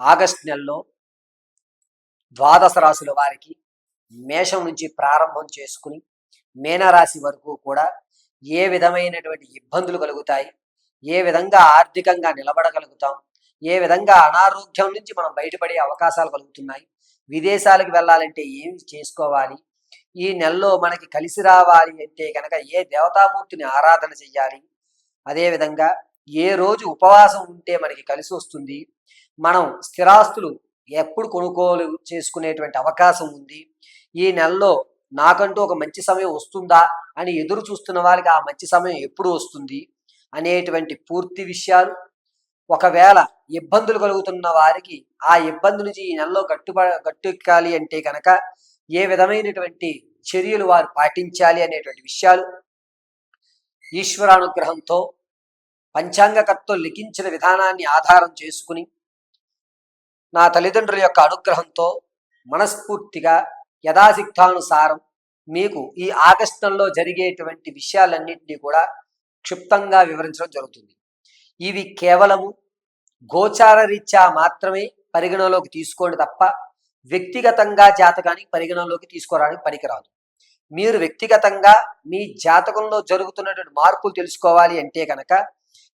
August నెలలో ద్వాదశ రాశుల వారికి మేషం నుంచి ప్రారంభం చేసుకుని మీనరాశి వరకు కూడా ఏ విధమైనటువంటి ఇబ్బందులు కలుగుతాయి ఏ విధంగా ఆర్థికంగా నిలబడగలుగుతాం ఏ విధంగా అనారోగ్యం నుంచి మనం బయటపడే అవకాశాలు కలుగుతున్నాయి విదేశాలకు వెళ్ళాలంటే ఏమి చేసుకోవాలి ఈ నెలలో మనకి కలిసి రావాలి అంటే కనుక ఏ దేవతామూర్తిని ఆరాధన చెయ్యాలి అదేవిధంగా ఏ రోజు ఉపవాసం ఉంటే మనకి కలిసి వస్తుంది మనం స్థిరాస్తులు ఎప్పుడు కొనుగోలు చేసుకునేటువంటి అవకాశం ఉంది. ఈ నెలలో నాకంటూ ఒక మంచి సమయం వస్తుందా అని ఎదురు చూస్తున్న వారికి ఆ మంచి సమయం ఎప్పుడు వస్తుంది అనేటువంటి పూర్తి విషయాలు. ఒకవేళ ఇబ్బందులు కలుగుతున్న వారికి ఆ ఇబ్బంది నుంచి ఈ నెలలో గట్టుబ గట్టెక్కాలి అంటే కనుక ఏ విధమైనటువంటి చర్యలు వారు పాటించాలి అనేటువంటి విషయాలు. ఈశ్వరానుగ్రహంతో పంచాంగకర్తలు లిఖించిన విధానాన్ని ఆధారం చేసుకుని నా తల్లిదండ్రుల యొక్క అనుగ్రహంతో మనస్ఫూర్తిగా యథాసిద్ధానుసారం మీకు ఈ ఆగస్టంలో జరిగేటువంటి విషయాలన్నింటినీ కూడా క్షిప్తంగా వివరించడం జరుగుతుంది. ఇవి కేవలము గోచార రీత్యా మాత్రమే పరిగణలోకి తీసుకోండి తప్ప వ్యక్తిగతంగా జాతకానికి పరిగణలోకి తీసుకోవడానికి పనికిరాదు. మీరు వ్యక్తిగతంగా మీ జాతకంలో జరుగుతున్నటువంటి మార్పులు తెలుసుకోవాలి అంటే కనుక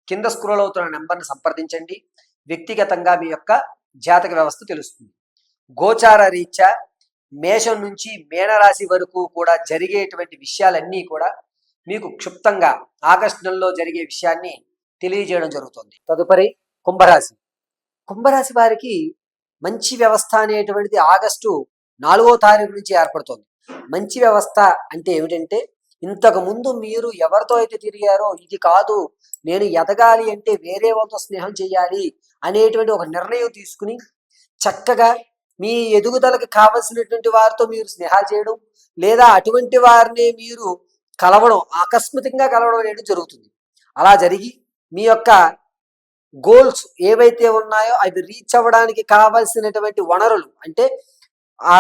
కింద స్క్రోల్ అవుతున్న నెంబర్ని సంప్రదించండి. వ్యక్తిగతంగా మీ యొక్క జాతక వ్యవస్థ తెలుస్తుంది. గోచార రీత్యా మేషం నుంచి మేనరాశి వరకు కూడా జరిగేటువంటి విషయాలన్నీ కూడా మీకు క్షుప్తంగా ఆగస్టు నెలలో జరిగే విషయాన్ని తెలియజేయడం జరుగుతుంది. తదుపరి కుంభరాశి. కుంభరాశి వారికి మంచి వ్యవస్థ అనేటువంటిది ఆగస్టు నాలుగో తారీఖు నుంచి ఏర్పడుతుంది. మంచి వ్యవస్థ అంటే ఏమిటంటే ఇంతకు ముందు మీరు ఎవరితో అయితే తిరిగారో ఇది కాదు నేను ఎదగాలి అంటే వేరే వాళ్ళతో స్నేహం చేయాలి అనేటువంటి ఒక నిర్ణయం తీసుకుని చక్కగా మీ ఎదుగుదలకు కావలసినటువంటి వారితో మీరు స్నేహాలు చేయడం లేదా అటువంటి వారిని మీరు కలవడం ఆకస్మికంగా కలవడం అనేది జరుగుతుంది. అలా జరిగి మీ యొక్క గోల్స్ ఏవైతే ఉన్నాయో అవి రీచ్ అవ్వడానికి కావలసినటువంటి వనరులు అంటే ఆ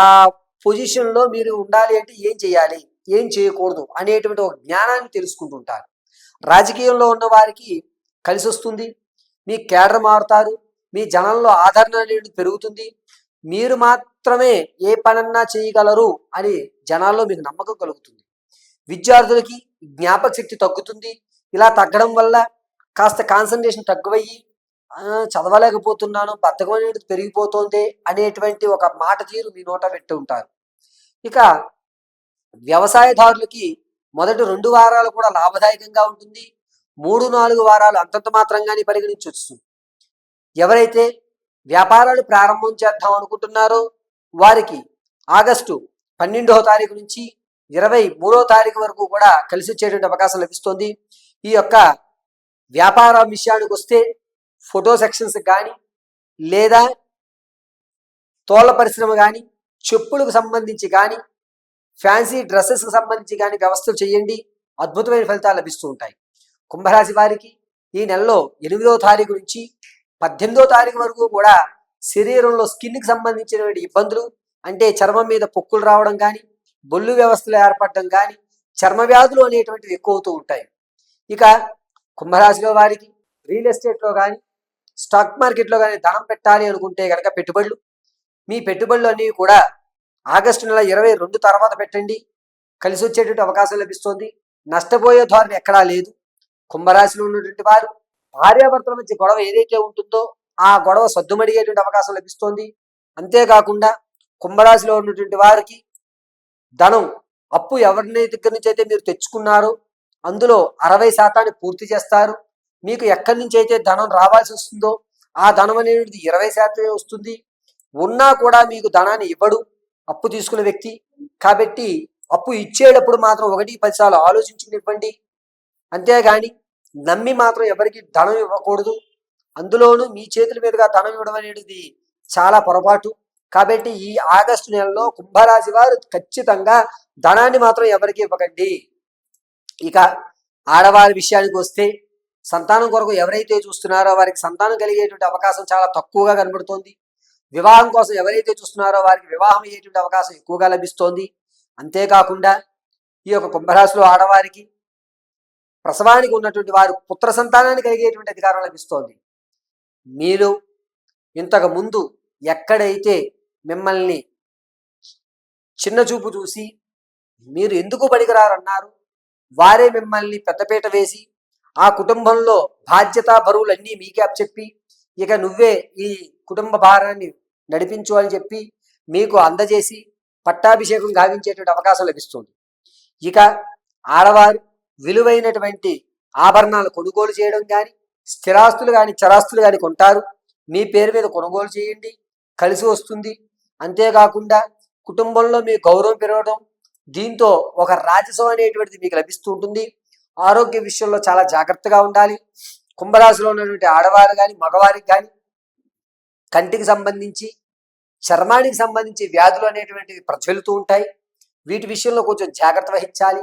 పొజిషన్లో మీరు ఉండాలి అంటే ఏం చేయాలి? ఏం చేయకూడదు అనేటువంటి ఒక జ్ఞానాన్ని తెలుసుకుంటుంటారు. రాజకీయంలో ఉన్న వారికి కలిసి వస్తుంది మీ కేడర్ మారుతారు మీ జనంలో ఆదరణ అనేది పెరుగుతుంది మీరు మాత్రమే ఏ పనన్నా చేయగలరు అని జనాల్లో మీకు నమ్మకం కలుగుతుంది. విద్యార్థులకి జ్ఞాపక శక్తి తగ్గుతుంది ఇలా తగ్గడం వల్ల కాస్త కాన్సన్ట్రేషన్ తక్కువయ్యి చదవలేకపోతున్నాను బద్ధకం అనేది పెరిగిపోతుంది అనేటువంటి ఒక మాట తీరు మీ నోట పెట్టి ఉంటారు. ఇక వ్యవసాయదారులకి మొదటి రెండు వారాలు కూడా లాభదాయకంగా ఉంటుంది. మూడు నాలుగు వారాలు అంతంత మాత్రంగానే పరిగణించవచ్చు. ఎవరైతే వ్యాపారాలు ప్రారంభం చేద్దాం అనుకుంటున్నారో వారికి ఆగస్టు పన్నెండవ తారీఖు నుంచి ఇరవై మూడో తారీఖు వరకు కూడా కలిసి వచ్చేటువంటి అవకాశం లభిస్తుంది. ఈ యొక్క వ్యాపార విషయానికి వస్తే ఫోటో సెక్షన్స్ కానీ లేదా తోళ్ళ పరిశ్రమ కానీ చెప్పులకు సంబంధించి కానీ ఫ్యాన్సీ డ్రెస్సెస్కి సంబంధించి కానీ వ్యవస్థలు చేయండి. అద్భుతమైన ఫలితాలు లభిస్తూ ఉంటాయి. కుంభరాశి వారికి ఈ నెలలో ఎనిమిదో తారీఖు నుంచి పద్దెనిమిదో తారీఖు వరకు కూడా శరీరంలో స్కిన్కి సంబంధించినటువంటి ఇబ్బందులు అంటే చర్మం మీద పొక్కులు రావడం కానీ బొల్లు వ్యవస్థలు ఏర్పడడం కానీ చర్మ వ్యాధులు అనేటువంటివి ఎక్కువ అవుతూ ఉంటాయి. ఇక కుంభరాశిలో వారికి రియల్ ఎస్టేట్లో కానీ స్టాక్ మార్కెట్లో కానీ ధనం పెట్టాలి అనుకుంటే కనుక పెట్టుబడులు. మీ పెట్టుబడులు అనేవి కూడా ఆగస్టు నెల ఇరవై రెండు తర్వాత పెట్టండి. కలిసి వచ్చేటువంటి అవకాశం లభిస్తుంది. నష్టపోయే ధోరణి ఎక్కడా లేదు. కుంభరాశిలో ఉన్నటువంటి వారు భార్యాభర్తల మధ్య గొడవ ఏదైతే ఉంటుందో ఆ గొడవ సద్దుమడిగేటువంటి అవకాశం లభిస్తోంది. అంతేకాకుండా కుంభరాశిలో ఉన్నటువంటి వారికి ధనం అప్పు ఎవరిని దగ్గర నుంచి అయితే మీరు తెచ్చుకున్నారో అందులో అరవై శాతాన్ని పూర్తి చేస్తారు. మీకు ఎక్కడి నుంచి అయితే ధనం రావాల్సి వస్తుందో ఆ ధనం అనేది ఇరవై శాతమే వస్తుంది. ఉన్నా కూడా మీకు ధనాన్ని ఇవ్వడు. అప్పు తీసుకున్న వ్యక్తి. కాబట్టి అప్పు ఇచ్చేటప్పుడు మాత్రం ఒకటి పది ఆలోచించుకునివ్వండి. ఇవ్వండి అంతేగాని నమ్మి మాత్రం ఎవరికి ధనం ఇవ్వకూడదు. అందులోనూ మీ చేతుల మీదుగా ధనం ఇవ్వడం అనేది చాలా పొరపాటు. కాబట్టి ఈ ఆగస్టు నెలలో కుంభరాశి వారు ఖచ్చితంగా ధనాన్ని మాత్రం ఎవరికి ఇవ్వకండి. ఇక ఆడవారి విషయానికి వస్తే సంతానం కొరకు ఎవరైతే చూస్తున్నారో వారికి సంతానం కలిగేటువంటి అవకాశం చాలా తక్కువగా కనబడుతోంది. వివాహం కోసం ఎవరైతే చూస్తున్నారో వారికి వివాహం అయ్యేటువంటి అవకాశం ఎక్కువగా లభిస్తోంది. అంతేకాకుండా ఈ యొక్క కుంభరాశిలో ఆడవారికి ప్రసవానికి ఉన్నటువంటి వారు పుత్ర సంతానాన్ని కలిగేటువంటి అధికారం లభిస్తోంది. మీరు ఇంతకు ముందు ఎక్కడైతే మిమ్మల్ని చిన్న చూపు చూసి మీరు ఎందుకు పనికిరారన్నారు వారే మిమ్మల్ని పెద్దపీట వేసి ఆ కుటుంబంలో బాధ్యత బరువులన్నీ మీకే అప్పచెప్పి ఇక నువ్వే ఈ కుటుంబ భారాన్ని నడిపించు అని చెప్పి మీకు అందజేసి పట్టాభిషేకం గావించేటువంటి అవకాశం లభిస్తుంది. ఇక ఆడవారు విలువైనటువంటి ఆభరణాలు కొనుగోలు చేయడం కానీ స్థిరాస్తులు కానీ చరాస్తులు కానీ కొంటారు. మీ పేరు మీద కొనుగోలు చేయండి కలిసి వస్తుంది. అంతేకాకుండా కుటుంబంలో మీ గౌరవం పెరగడం దీంతో ఒక రాజసం అనేటువంటిది మీకు లభిస్తూ ఉంటుంది. ఆరోగ్య విషయంలో చాలా జాగ్రత్తగా ఉండాలి. కుంభరాశిలో ఉన్నటువంటి ఆడవారు కానీ మగవారికి కానీ కంటికి సంబంధించి చర్మానికి సంబంధించి వ్యాధులు అనేటువంటివి ప్రజ్వలుతూ ఉంటాయి. వీటి విషయంలో కొంచెం జాగ్రత్త వహించాలి.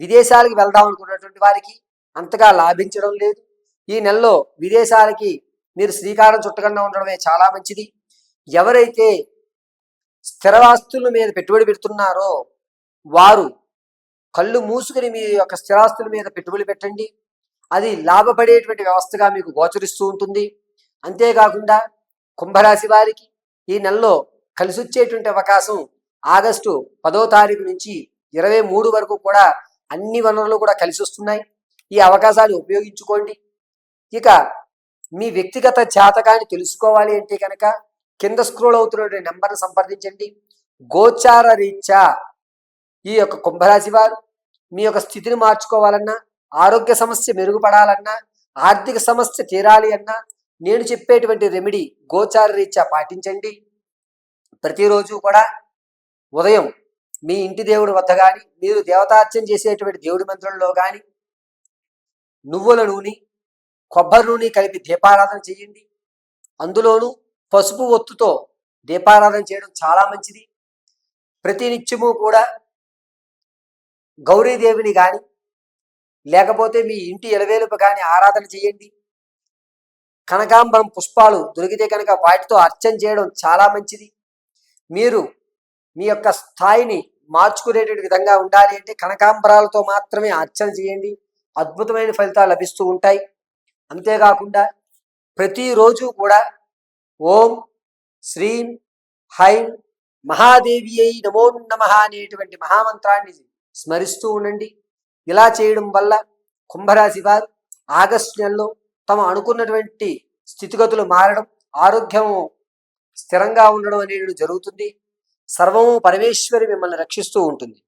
విదేశాలకు వెళ్దాం అనుకున్నటువంటి వారికి అంతగా లాభించడం లేదు. ఈ నెలలో విదేశాలకి మీరు శ్రీకారం చుట్టకుండా ఉండడమే చాలా మంచిది. ఎవరైతే స్థిరవాస్తుల మీద పెట్టుబడి పెడుతున్నారో వారు కళ్ళు మూసుకుని మీ యొక్క స్థిరాస్తుల మీద పెట్టుబడి పెట్టండి. అది లాభపడేటువంటి వ్యవస్థగా మీకు గోచరిస్తూ ఉంటుంది. అంతేకాకుండా కుంభరాశి వారికి ఈ నెలలో కలిసి వచ్చేటువంటి అవకాశం ఆగస్టు పదో తారీఖు నుంచి ఇరవై మూడు వరకు కూడా అన్ని వనరులు కూడా కలిసి వస్తున్నాయి ఈ అవకాశాలు ఉపయోగించుకోండి. ఇక మీ వ్యక్తిగత జాతకాన్ని తెలుసుకోవాలి అంటే కనుక కింద స్క్రోల్ అవుతున్న నెంబర్ను సంప్రదించండి. గోచార రీత్యా ఈ యొక్క కుంభరాశి వారు మీ యొక్క స్థితిని మార్చుకోవాలన్నా ఆరోగ్య సమస్య మెరుగుపడాలన్నా ఆర్థిక సమస్య తీరాలి అన్నా నేను చెప్పేటువంటి రెమెడీ గోచార రీత్యా పాటించండి. ప్రతిరోజు కూడా ఉదయం మీ ఇంటి దేవుడి వద్ద కానీ మీరు దేవతార్చన చేసేటువంటి దేవుడి మంత్రంలో కానీ నువ్వుల నూనె కొబ్బరి నూనె కలిపి దీపారాధన చేయండి. అందులోనూ పసుపు ఒత్తుతో దీపారాధన చేయడం చాలా మంచిది. ప్రతినిత్యము కూడా గౌరీదేవిని కానీ లేకపోతే మీ ఇంటి ఎలవేలుపు కానీ ఆరాధన చేయండి. కనకాంబరం పుష్పాలు దొరికితే కనుక వాటితో అర్చన చేయడం చాలా మంచిది. మీరు మీ యొక్క స్థాయిని మార్చుకునేటువంటి విధంగా ఉండాలి అంటే కనకాంబరాలతో మాత్రమే అర్చన చేయండి. అద్భుతమైన ఫలితాలు లభిస్తూ ఉంటాయి. అంతేకాకుండా ప్రతిరోజు కూడా ఓం శ్రీం హైం మహాదేవి అయి నమో నమ అనేటువంటి మహామంత్రాన్ని స్మరిస్తూ ఉండండి. ఇలా చేయడం వల్ల కుంభరాశి వారు ఆగస్టు నెలలో తమ అనుకున్నటువంటి స్థితిగతులు మారడం ఆరోగ్యము స్థిరంగా ఉండడం అనేది జరుగుతుంది. సర్వము పరమేశ్వరి మిమ్మల్ని రక్షిస్తూ ఉంటుంది.